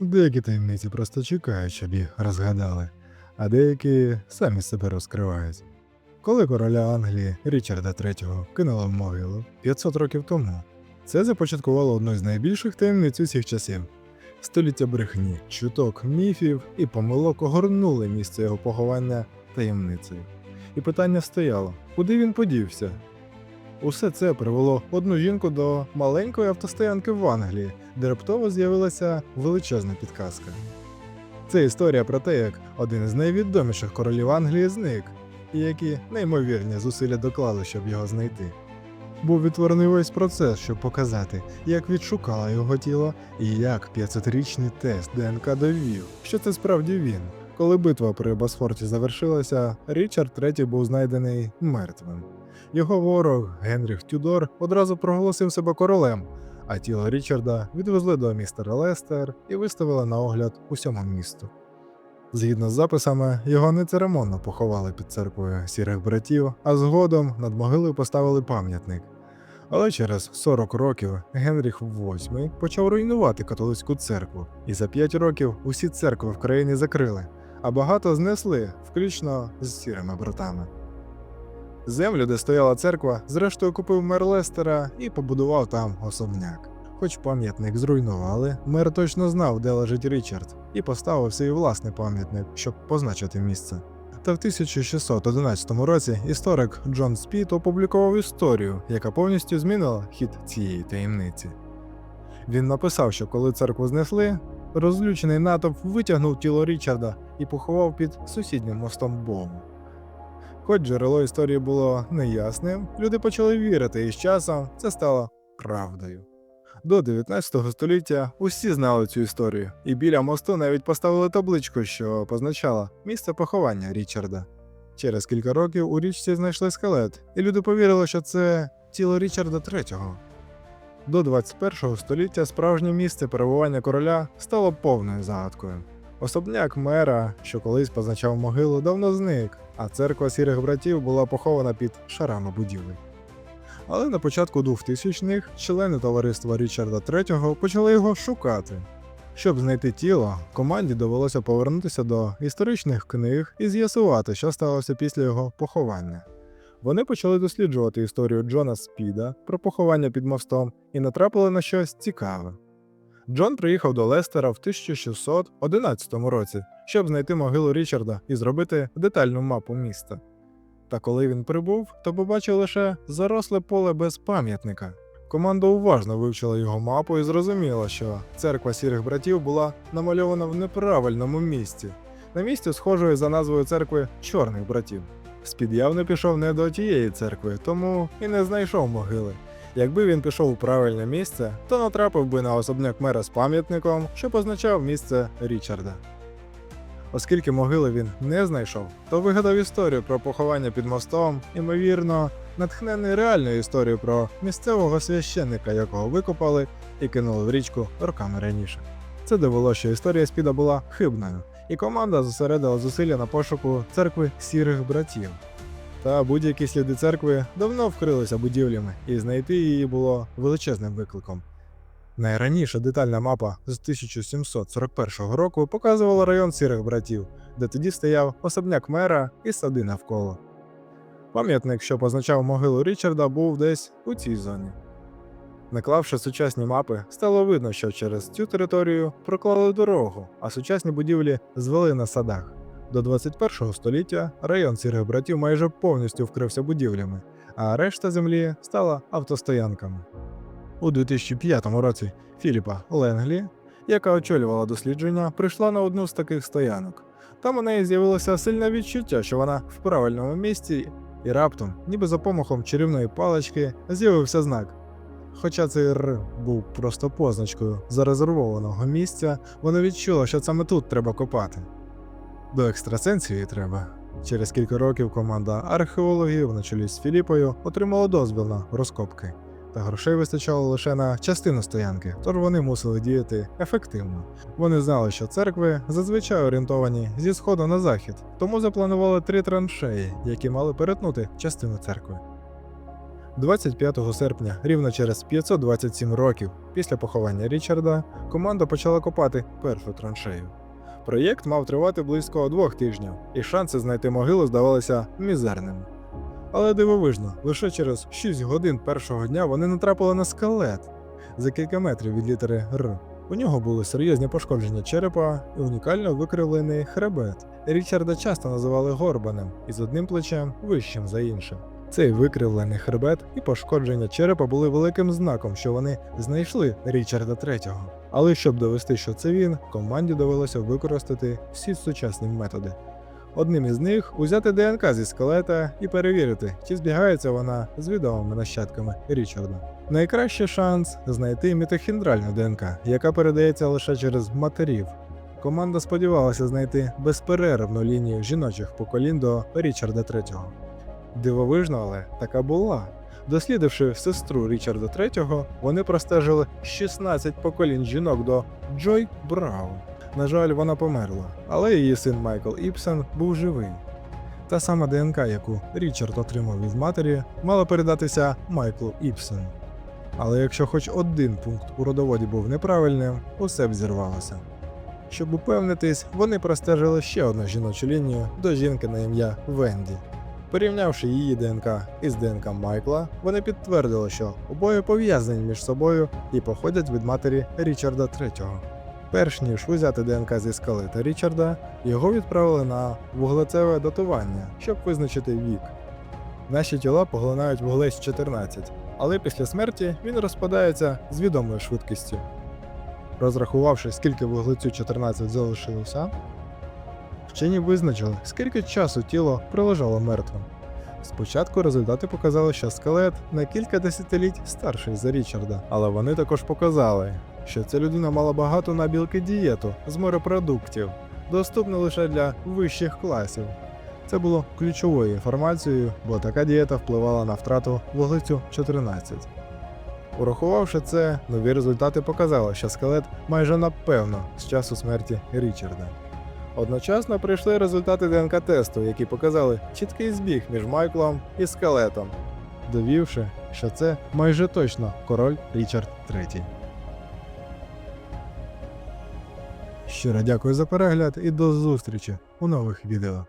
Деякі таємниці просто чекають, щоб їх розгадали, а деякі самі себе розкривають. Коли короля Англії Річарда III кинули в могилу 500 років тому, це започаткувало одну з найбільших таємниць усіх часів. Століття брехні, чуток, міфів і помилок огорнули місце його поховання таємницею. І питання стояло: куди він подівся? Усе це привело одну жінку до маленької автостоянки в Англії, де раптово з'явилася величезна підказка. Це історія про те, як один з найвідоміших королів Англії зник, і які неймовірні зусилля доклали, щоб його знайти. Був відтворений весь процес, щоб показати, як відшукало його тіло і як 500-річний тест ДНК довів, що це справді він. Коли битва при Босфорті завершилася, Річард III був знайдений мертвим. Його ворог Генріх Тюдор одразу проголосив себе королем, а тіло Річарда відвезли до містера Лестер і виставили на огляд усьому місту. Згідно з записами, його нецеремонно поховали під церквою сірих братів, а згодом над могилою поставили пам'ятник. Але через 40 років Генріх VIII почав руйнувати католицьку церкву, і за 5 років усі церкви в країні закрили, а багато знесли, включно з сірими братами. Землю, де стояла церква, зрештою купив мер Лестера і побудував там особняк. Хоч пам'ятник зруйнували, мер точно знав, де лежить Річард, і поставив свій власний пам'ятник, щоб позначити місце. Та в 1611 році історик Джон Спіт опублікував історію, яка повністю змінила хід цієї таємниці. Він написав, що коли церкву знесли, розлючений натовп витягнув тіло Річарда і поховав під сусіднім мостом Богу. Хоч джерело історії було неясним, люди почали вірити, і з часом це стало правдою. До 19 століття усі знали цю історію, і біля мосту навіть поставили табличку, що позначала місце поховання Річарда. Через кілька років у річці знайшли скелет, і люди повірили, що це тіло Річарда III. До 21 століття справжнє місце перебування короля стало повною загадкою. Особняк мера, що колись позначав могилу, давно зник, а церква сірих братів була похована під шарами будівель. Але на початку 2000-х члени товариства Річарда III почали його шукати. Щоб знайти тіло, команді довелося повернутися до історичних книг і з'ясувати, що сталося після його поховання. Вони почали досліджувати історію Джона Спіда про поховання під мостом і натрапили на щось цікаве. Джон приїхав до Лестера в 1611 році, щоб знайти могилу Річарда і зробити детальну мапу міста. Та коли він прибув, то побачив лише заросле поле без пам'ятника. Команда уважно вивчила його мапу і зрозуміла, що церква сірих братів була намальована в неправильному місці, на місці схожої за назвою церкви чорних братів. Спід явно пішов не до тієї церкви, тому і не знайшов могили. Якби він пішов у правильне місце, то натрапив би на особняк мера з пам'ятником, що позначав місце Річарда. Оскільки могили він не знайшов, то вигадав історію про поховання під мостом, ймовірно, натхнений реальною історією про місцевого священника, якого викопали і кинули в річку роками раніше. Це довело, що історія Спіда була хибною, і команда зосередила зусилля на пошуку церкви сірих братів. Та будь-які сліди церкви давно вкрилися будівлями, і знайти її було величезним викликом. Найраніша детальна мапа з 1741 року показувала район сірих братів, де тоді стояв особняк мера і сади навколо. Пам'ятник, що позначав могилу Річарда, був десь у цій зоні. Наклавши сучасні мапи, стало видно, що через цю територію проклали дорогу, а сучасні будівлі звели на садах. До 21 століття район сірих братів майже повністю вкрився будівлями, а решта землі стала автостоянками. У 2005 році Філіпа Ленглі, яка очолювала дослідження, прийшла на одну з таких стоянок. Там у неї з'явилося сильне відчуття, що вона в правильному місці, і раптом, ніби за помахом чарівної палички, з'явився знак. Хоча цей Р був просто позначкою зарезервованого місця, вона відчула, що саме тут треба копати. До екстрасенсів їй треба. Через кілька років команда археологів на чолі з Філіпою отримала дозвіл на розкопки. Та грошей вистачало лише на частину стоянки, тож вони мусили діяти ефективно. Вони знали, що церкви зазвичай орієнтовані зі сходу на захід, тому запланували три траншеї, які мали перетнути частину церкви. 25 серпня, рівно через 527 років після поховання Річарда, команда почала копати першу траншею. Проєкт мав тривати близько двох тижнів, і шанси знайти могилу здавалися мізерними. Але дивовижно, лише через 6 годин першого дня вони натрапили на скелет за кілька метрів від літери Р. У нього були серйозні пошкодження черепа і унікально викривлений хребет. Річарда часто називали горбаним із одним плечем вищим за іншим. Цей викривлений хребет і пошкодження черепа були великим знаком, що вони знайшли Річарда III. Але щоб довести, що це він, команді довелося використати всі сучасні методи. Одним із них узяти ДНК зі скелета і перевірити, чи збігається вона з відомими нащадками Річарда. Найкращий шанс знайти мітохіндральну ДНК, яка передається лише через матерів. Команда сподівалася знайти безперервну лінію жіночих поколінь до Річарда III. Дивовижно, але така була. Дослідивши сестру Річарда III, вони простежили 16 поколінь жінок до Джой Браун. На жаль, вона померла, але її син Майкл Іпсен був живий. Та сама ДНК, яку Річард отримав від матері, мала передатися Майклу Іпсену. Але якщо хоч один пункт у родоводі був неправильним, усе б зірвалося. Щоб упевнитись, вони простежили ще одну жіночу лінію до жінки на ім'я Венді. Порівнявши її ДНК із ДНК Майкла, вони підтвердили, що обоє пов'язані між собою і походять від матері Річарда III. Перш ніж узяти ДНК зі скелета Річарда, його відправили на вуглецеве датування, щоб визначити вік. Наші тіла поглинають вуглець 14, але після смерті він розпадається з відомою швидкістю. Розрахувавши, скільки вуглецю 14 залишилося, вчені визначили, скільки часу тіло пролежало мертвим. Спочатку результати показали, що скелет на кілька десятиліть старший за Річарда, але вони також показали, що ця людина мала багато на білки дієту з морепродуктів, доступну лише для вищих класів. Це було ключовою інформацією, бо така дієта впливала на втрату вуглецю 14. Урахувавши це, нові результати показали, що скелет майже напевно з часу смерті Річарда. Одночасно прийшли результати ДНК-тесту, які показали чіткий збіг між Майклом і скелетом, довівши, що це майже точно король Річард III. Щиро дякую за перегляд і до зустрічі у нових відео.